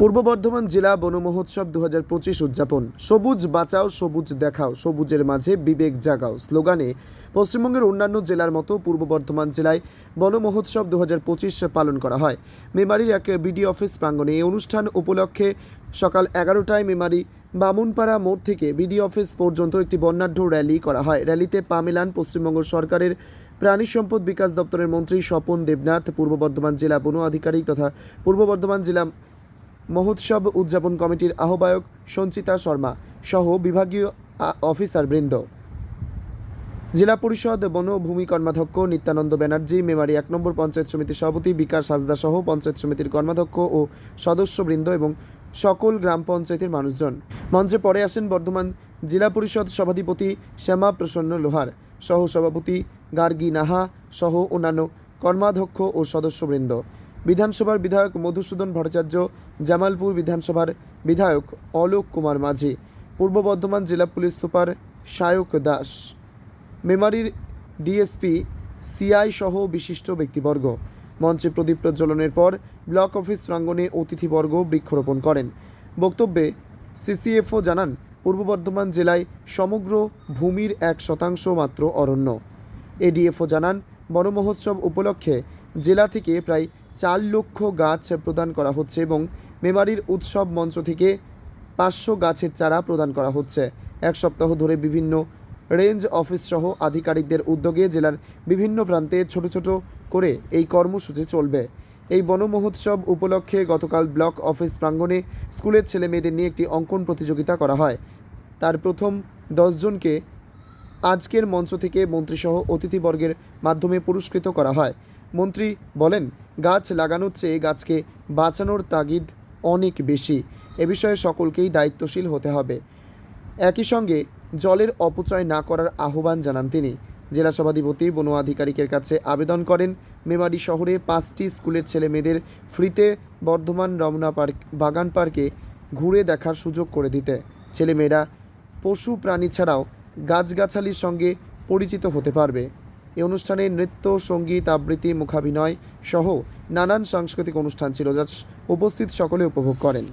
পূর্ব বর্ধমান জেলা বন মহোৎসব দু হাজার পঁচিশ উদযাপন। সবুজ বাঁচাও, সবুজ দেখাও, সবুজের মাঝে বিবেক জাগাও স্লোগানে পশ্চিমবঙ্গের অন্যান্য জেলার মতো পূর্ব বর্ধমান জেলায় বন মহোৎসব দু হাজার পঁচিশ পালন করা হয়। মেমারির এক বিডি অফিস প্রাঙ্গণে এই অনুষ্ঠান উপলক্ষে সকাল এগারোটায় মেমারি বামুনপাড়া মোড় থেকে বিডি অফিস পর্যন্ত একটি বর্ণাঢ্য র্যালি করা হয়। র্যালিতে পা মেলান পশ্চিমবঙ্গ সরকারের প্রাণী সম্পদ বিকাশ দপ্তরের মন্ত্রী স্বপন দেবনাথ, পূর্ব বর্ধমান জেলা বন আধিকারিক তথা পূর্ব বর্ধমান জেলা মহোৎসব উদযাপন কমিটির আহ্বায়ক সঞ্চিতা শর্মা সহ বিভাগীয় অফিসার বৃন্দ। জেলা পরিষদ বন ও ভূমি কর্মাধ্যক্ষ নিত্যানন্দ ব্যানার্জি, মেমারি এক নম্বর পঞ্চায়েত সমিতির সভাপতি বিকাশ হাসদা সহ পঞ্চায়েত সমিতির কর্মাধ্যক্ষ ও সদস্যবৃন্দ এবং সকল গ্রাম পঞ্চায়েতের মানুষজন। মঞ্চে পরে আসেন বর্ধমান জেলা পরিষদ সভাধিপতি শ্যামা প্রসন্ন লোহার সহ সভাপতি গার্গী নাহা সহ অন্যান্য কর্মাধ্যক্ষ ও সদস্যবৃন্দ। বিধানসভার বিধায়ক মধুসূদন ভট্টাচার্য, জামালপুর বিধানসভার বিধায়ক অলোক কুমার মাঝি, পূর্ব বর্ধমান জেলা পুলিশ সুপার সায়ক দাস, মেমারির ডিএসপি সিআই সহ বিশিষ্ট ব্যক্তিবর্গ। মঞ্চে প্রদীপ প্রজ্বলনের পর ব্লক অফিস প্রাঙ্গণে অতিথিবর্গ বৃক্ষরোপণ করেন। বক্তব্যে সিসিএফও জানান, পূর্ব বর্ধমান জেলায় সমগ্র ভূমির এক শতাংশ মাত্র অরণ্য। এডিএফও জানান বন মহোৎসব উপলক্ষে জেলা থেকে প্রায় চার লক্ষ গাছ প্রদান করা হচ্ছে এবং মেমারির উৎসব মঞ্চ থেকে পাঁচশো গাছের চারা প্রদান করা হচ্ছে। এক সপ্তাহ ধরে বিভিন্ন রেঞ্জ অফিস সহ আধিকারিকদের উদ্যোগে জেলার বিভিন্ন প্রান্তে ছোট ছোট করে এই কর্মসূচি চলবে। এই বনমহোৎসব উপলক্ষে গতকাল ব্লক অফিস প্রাঙ্গণে স্কুলের ছেলে মেয়েদের নিয়ে একটি অঙ্কন প্রতিযোগিতা করা হয়। তার প্রথম দশজনকে আজকের মঞ্চ থেকে মন্ত্রীসহ অতিথিবর্গের মাধ্যমে পুরস্কৃত করা হয়। মন্ত্রী বলেন, গাছ লাগানোর চেয়ে গাছকে বাঁচানোর তাগিদ অনেক বেশি। এ বিষয়ে সকলকেই দায়িত্বশীল হতে হবে। একই সঙ্গে জলের অপচয় না করার আহ্বান জানান তিনি। জেলা সভাধিপতি, বন আধিকারিকের কাছে আবেদন করেন, মেমারি শহরে পাঁচটি স্কুলের ছেলে মেয়েদের ফ্রিতে বর্ধমান রমনা পার্ক, বাগান পার্কে ঘুরে দেখার সুযোগ করে দিতে। ছেলেমেয়েরা পশু প্রাণী ছাড়াও গাছগাছালির সঙ্গে পরিচিত হতে পারবে। এই অনুষ্ঠানে নৃত্য, সংগীত, আবৃত্তি, মুখাভিনয় সহ নানান সাংস্কৃতিক অনুষ্ঠান ছিল যা উপস্থিত সকলে উপভোগ করেন।